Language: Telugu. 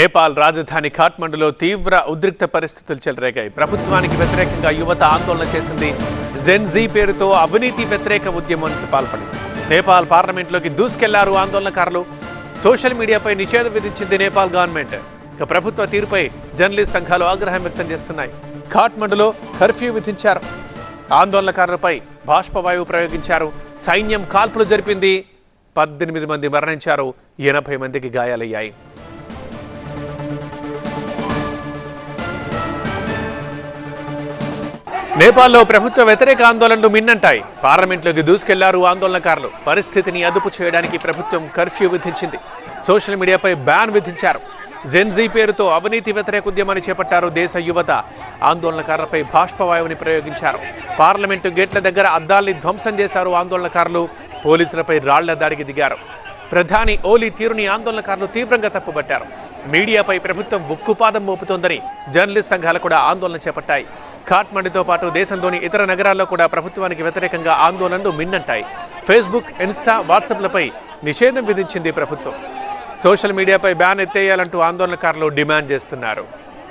నేపాల్ రాజధాని ఖాట్మండులో తీవ్ర ఉద్రిక్త పరిస్థితులు చెలరేగాయి. ప్రభుత్వానికి వ్యతిరేకంగా యువత ఆందోళన చేసింది జెన్జీ పేరుతో అవినీతి వ్యతిరేక ఉద్యమానికి పాల్పడింది. నేపాల్ పార్లమెంట్లోకి దూసుకెళ్ళారు ఆందోళనకారులు. సోషల్ మీడియాపై నిషేధం విధించింది నేపాల్ గవర్నమెంట్. ఇక ప్రభుత్వ తీరుపై జర్నలిస్ట్ సంఘాలు ఆగ్రహం వ్యక్తం చేస్తున్నాయి. ఖాట్మండులో కర్ఫ్యూ విధించారు. ఆందోళనకారులపై బాష్పవాయువు ప్రయోగించారు. సైన్యం కాల్పులు జరిపింది. పద్దెనిమిది మంది మరణించారు. ఎనభై మందికి గాయాలయ్యాయి. నేపాల్లో ప్రభుత్వ వ్యతిరేక ఆందోళనలు మిన్నంటాయి. పార్లమెంట్లోకి దూసుకెళ్ళారు ఆందోళనకారులు. పరిస్థితిని అదుపు చేయడానికి ప్రభుత్వం కర్ఫ్యూ విధించింది. సోషల్ మీడియాపై బ్యాన్ విధించారు. జెన్జీ పేరుతో అవినీతి వ్యతిరేక ఉద్యమాన్ని చేపట్టారు దేశ యువత. ఆందోళనకారులపై బాష్పవాయువుని ప్రయోగించారు. పార్లమెంటు గేట్ల దగ్గర అద్దాల్ని ధ్వంసం చేశారు ఆందోళనకారులు. పోలీసులపై రాళ్ళ దాడికి దిగారు. ప్రధాని ఓలీ తీరుని ఆందోళనకారులు తీవ్రంగా తప్పుబట్టారు. మీడియాపై ప్రభుత్వం ఉక్కుపాదం మోపుతోందని జర్నలిస్ట్ సంఘాలు కూడా ఆందోళన చేపట్టాయి. ఖాట్మండుతో పాటు దేశంలోని ఇతర నగరాల్లో కూడా ప్రభుత్వానికి వ్యతిరేకంగా ఆందోళనలు మిన్నంటాయి. ఫేస్బుక్ ఇన్స్టా వాట్సాప్లపై నిషేధం విధించింది ప్రభుత్వం. సోషల్ మీడియాపై బ్యాన్ ఎత్తేయాలంటూ ఆందోళనకారులు డిమాండ్ చేస్తున్నారు.